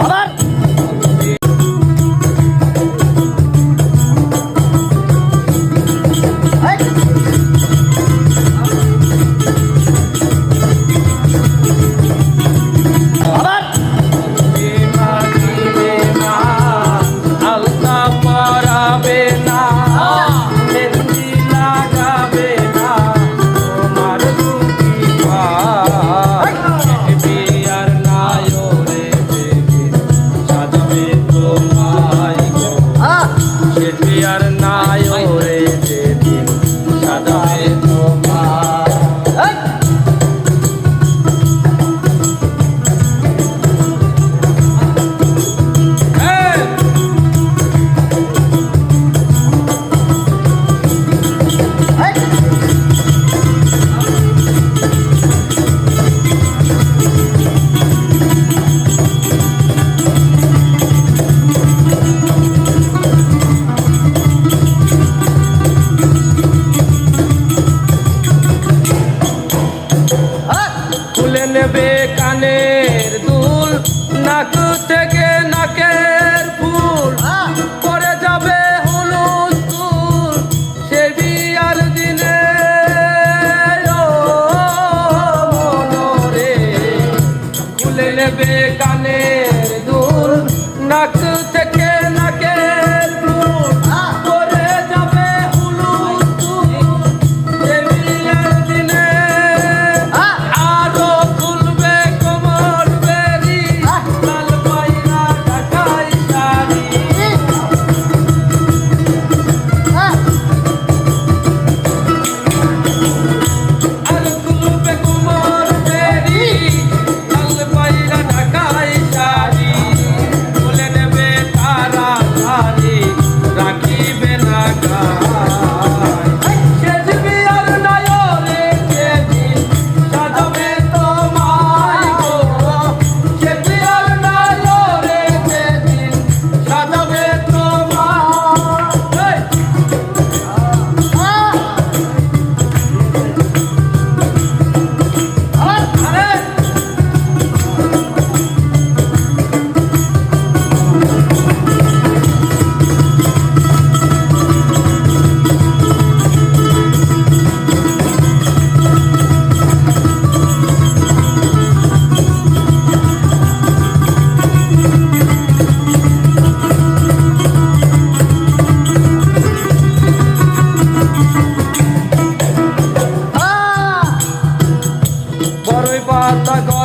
আবার আবার মা দিবে বিয়ার ছিনবে কানের দুল, নাক থেকে নাকের ফুল। করে যাবে হলুদ ফুল সে বিয়ার দিনে। মনরে খুলে নেবে কানের দুল, নাক i Patagônia.